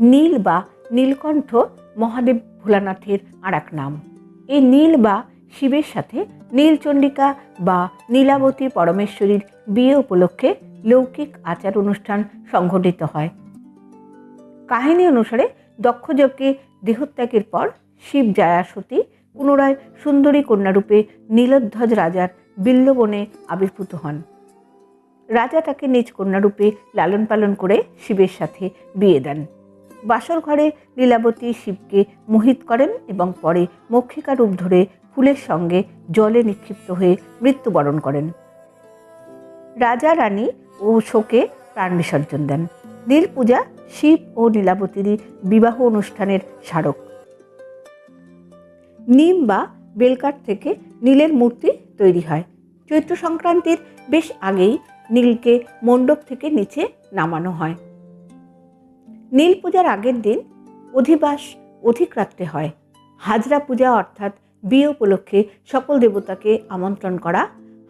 নীল বা নীলকণ্ঠ মহাদেব ভোলানাথের আর এক নাম। এই নীল বা শিবের সাথে নীলচণ্ডিকা বা নীলাবতী পরমেশ্বরীর বিয়ে উপলক্ষে লৌকিক আচার অনুষ্ঠান সংঘটিত হয়। কাহিনী অনুসারে দক্ষযজ্ঞে দেহত্যাগের পর শিব জায়াসতী পুনরায় সুন্দরী কন্যারূপে নীলধ্বজ রাজার বিল্লবনে আবির্ভূত হন। রাজা তাকে নিজ কন্যারূপে লালন পালন করে শিবের সাথে বিয়ে দেন। বাসর ঘরে লীলাবতী শিবকে মোহিত করেন এবং পরে মক্ষিকা রূপ ধরে ফুলের সঙ্গে জলে নিক্ষিপ্ত হয়ে মৃত্যুবরণ করেন। রাজা, রানী ও শোকে প্রাণ বিসর্জন দেন। নীল পূজা শিব ও নীলাবতীরই বিবাহ অনুষ্ঠানের স্মারক। নিম বা বেলকাঠ থেকে নীলের মূর্তি তৈরি হয়। চৈত্র সংক্রান্তির বেশ আগেই নীলকে মণ্ডপ থেকে নিচে নামানো হয়। নীল পূজার আগের দিন অধিবাস অধিক রাত্রে হয়। হাজরা পূজা অর্থাৎ বিয়ে উপলক্ষে সকল দেবতাকে আমন্ত্রণ করা।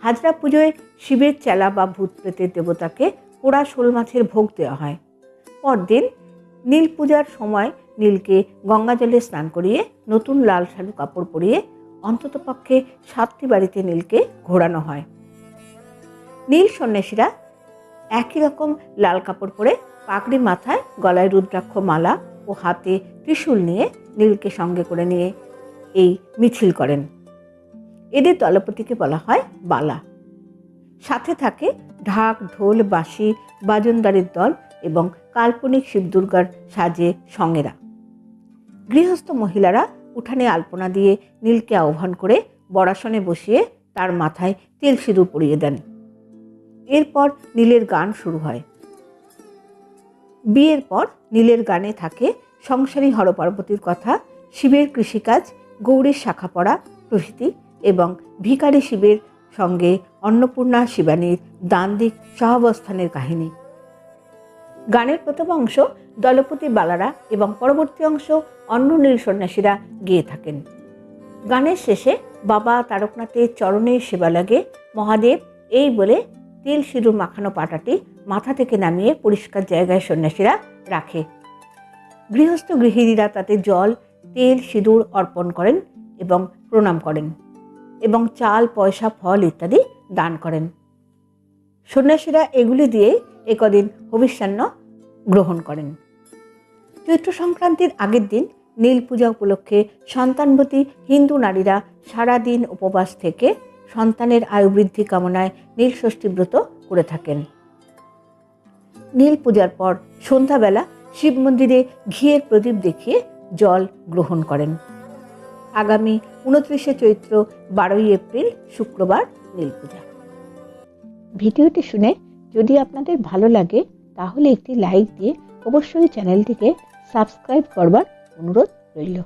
হাজরা পুজোয় শিবের চেলা বা ভূত প্রেতের দেবতাকে পোড়া শোল মাছের ভোগ দেওয়া হয়। পরদিন নীল পূজার সময় নীলকে গঙ্গা জলে স্নান করিয়ে নতুন লাল শালু কাপড় পরিয়ে অন্ততপক্ষে সাতটি বাড়িতে নীলকে ঘোরানো হয়। নীল সন্ন্যাসীরা একই রকম লাল কাপড় পরে পাগড়ি মাথায় গলায় রুদ্রাক্ষ মালা ও হাতে ত্রিশূল নিয়ে নীলকে সঙ্গে করে নিয়ে এই মিছিল করেন। এদের দলপতিকে বলা হয় বালা। সাথে থাকে ঢাক, ঢোল, বাঁশি, বাজনদারের দল এবং কাল্পনিক শিবদুর্গার সাজে সঙ্গেরা। গৃহস্থ মহিলারা উঠানে আলপনা দিয়ে নীলকে আহ্বান করে বরাসনে বসিয়ে তার মাথায় তেল সিঁদুর পরিয়ে দেন। এরপর নীলের গান শুরু হয়। বিয়ের পর নীলের গানে থাকে সংসারী হরপার্বতীর কথা, শিবের কৃষিকাজ গৌরীর শাখা পড়া প্রভৃতি এবং ভিকারী শিবের সঙ্গে অন্নপূর্ণা শিবানীর দান্দিক সহাবস্থানের কাহিনী। গানের প্রথম অংশ দলপতি বালারা এবং পরবর্তী অংশ অন্য নীল সন্ন্যাসীরা গেয়ে থাকেন। গানের শেষে বাবা তারকনাথের চরণে সেবা লাগে মহাদেব এই বলে তিল সিঁদুর মাখানো পাটাটি মাথা থেকে নামিয়ে পরিষ্কার জায়গায় সন্ন্যাসীরা রাখে। গৃহস্থ গৃহিণীরা তাতে জল, তেল, সিঁদুর অর্পণ করেন এবং প্রণাম করেন এবং চাল, পয়সা, ফল ইত্যাদি দান করেন। সন্ন্যাসীরা এগুলি দিয়ে একদিন হবিষ্যান্ন গ্রহণ করেন। চৈত্র সংক্রান্তির আগের দিন নীল পূজা উপলক্ষে সন্তানবতী হিন্দু নারীরা সারা দিন উপবাস থেকে সন্তানের আয়ু বৃদ্ধি কামনায় নীল ষষ্ঠী ব্রত করে থাকেন। নীল পূজার পর সন্ধ্যাবেলা শিব মন্দিরে ঘিয়ের প্রদীপ দেখিয়ে জল গ্রহণ করেন। আগামী উনত্রিশে চৈত্র বারোই এপ্রিল, শুক্রবার নীল পূজা। ভিডিওটি শুনে যদি আপনাদের ভালো লাগে, তাহলে একটি লাইক দিয়ে অবশ্যই চ্যানেলটিকে সাবস্ক্রাইব করবার অনুরোধ রইল।